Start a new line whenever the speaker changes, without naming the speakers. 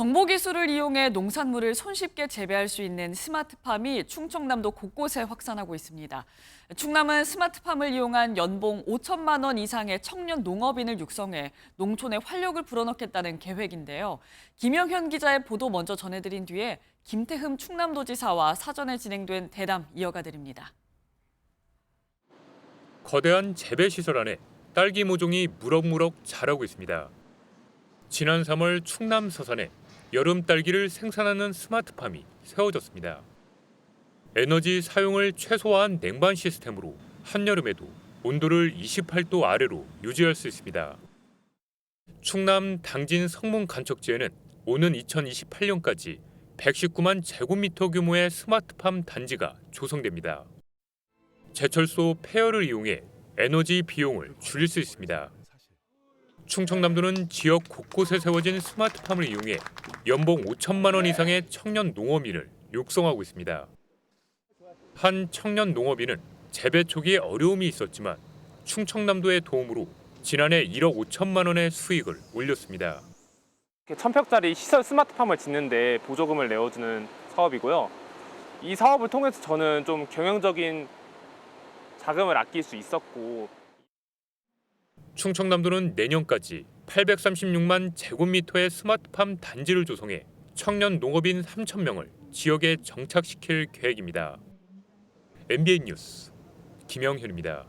정보 기술을 이용해 농산물을 손쉽게 재배할 수 있는 스마트팜이 충청남도 곳곳에 확산하고 있습니다. 충남은 스마트팜을 이용한 연봉 5천만 원 이상의 청년 농업인을 육성해 농촌에 활력을 불어넣겠다는 계획인데요. 김영현 기자의 보도 먼저 전해드린 뒤에 김태흠 충남도지사와 사전에 진행된 대담 이어가 드립니다.
거대한 재배 시설 안에 딸기 모종이 무럭무럭 자라고 있습니다. 지난 3월 충남 서산에 여름 딸기를 생산하는 스마트팜이 세워졌습니다. 에너지 사용을 최소화한 냉방 시스템으로 한여름에도 온도를 28도 아래로 유지할 수 있습니다. 충남 당진 성문 간척지에는 오는 2028년까지 119만 제곱미터 규모의 스마트팜 단지가 조성됩니다. 제철소 폐열을 이용해 에너지 비용을 줄일 수 있습니다. 충청남도는 지역 곳곳에 세워진 스마트팜을 이용해 연봉 5천만 원 이상의 청년 농업인을 육성하고 있습니다. 한 청년 농업인은 재배 초기에 어려움이 있었지만 충청남도의 도움으로 지난해 1억 5천만 원의 수익을 올렸습니다.
천평짜리 시설 스마트팜을 짓는데 보조금을 내어주는 사업이고요. 이 사업을 통해서 저는 좀 경영적인 자금을 아낄 수 있었고
충청남도는 내년까지 836만 제곱미터의 스마트팜 단지를 조성해 청년 농업인 3천 명을 지역에 정착시킬 계획입니다. MBN 뉴스 김영현입니다.